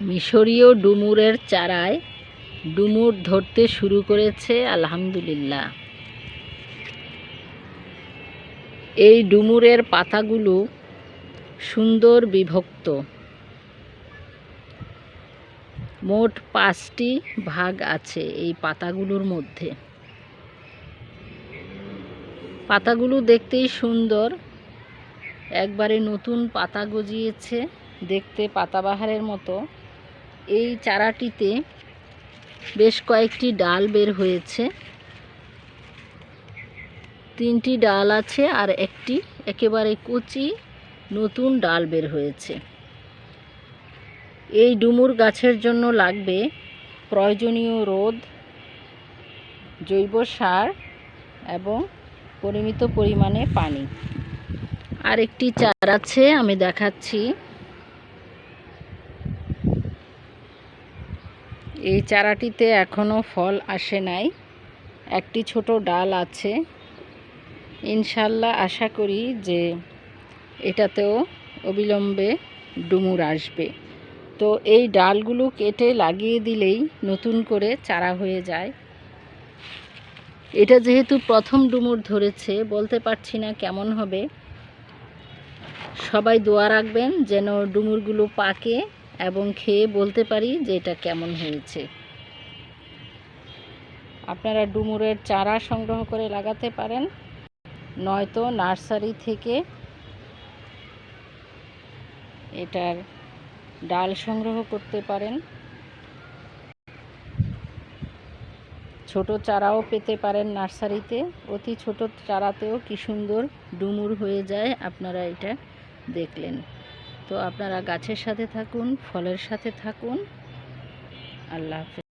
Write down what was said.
মিশরীয় ডুমুরের চারায় ডুমুর ধরতে শুরু করেছে, আলহামদুলিল্লাহ। এই ডুমুরের পাতাগুলো সুন্দর বিভক্ত। মোট পাঁচটি ভাগ আছে এই পাতাগুলোর মধ্যে। পাতাগুলো দেখতেই সুন্দর। একবারে নতুন পাতা গজিয়েছে, দেখতে পাতাবাহারের মতো। এই চারাটিতে বেশ কয়েকটি ডাল বের হয়েছে। তিনটি ডাল আছে আর একটি একেবারে কচি নতুন ডাল বের হয়েছে। এই ডুমুর গাছের জন্য লাগবে প্রয়োজনীয় রোদ, জৈব সার এবং পরিমিত পরিমাণে পানি। আর একটি চারা আছে, আমি দেখাচ্ছি। এই চারাটিতে এখনও ফল আসে নাই। একটি ছোট ডাল আছে। ইনশাল্লাহ আশা করি যে এটাতেও অবিলম্বে ডুমুর আসবে। তো এই ডালগুলো কেটে লাগিয়ে দিলেই নতুন করে চারা হয়ে যায়। এটা যেহেতু প্রথম ডুমুর ধরেছে, বলতে পারছি না কেমন হবে। সবাই দোয়া রাখবেন যেন ডুমুরগুলো পাকে এবং খেয়ে বলতে পারি যে এটা কেমন হয়েছে। আপনারা ডুমুরের চারা সংগ্রহ করে লাগাতে পারেন। নয়তো নার্সারি থেকে এটার ডাল সংগ্রহ করতে পারেন। ছোট চারাও পেতে পারেন নার্সারিতে। অতি ছোট চারাতেও কি সুন্দর ডুমুর হয়ে যায়, আপনারা এটা দেখলেন। তো আপনারা গাছের সাথে থাকুন ফলের সাথে থাকুন। আল্লাহ হাফেজ।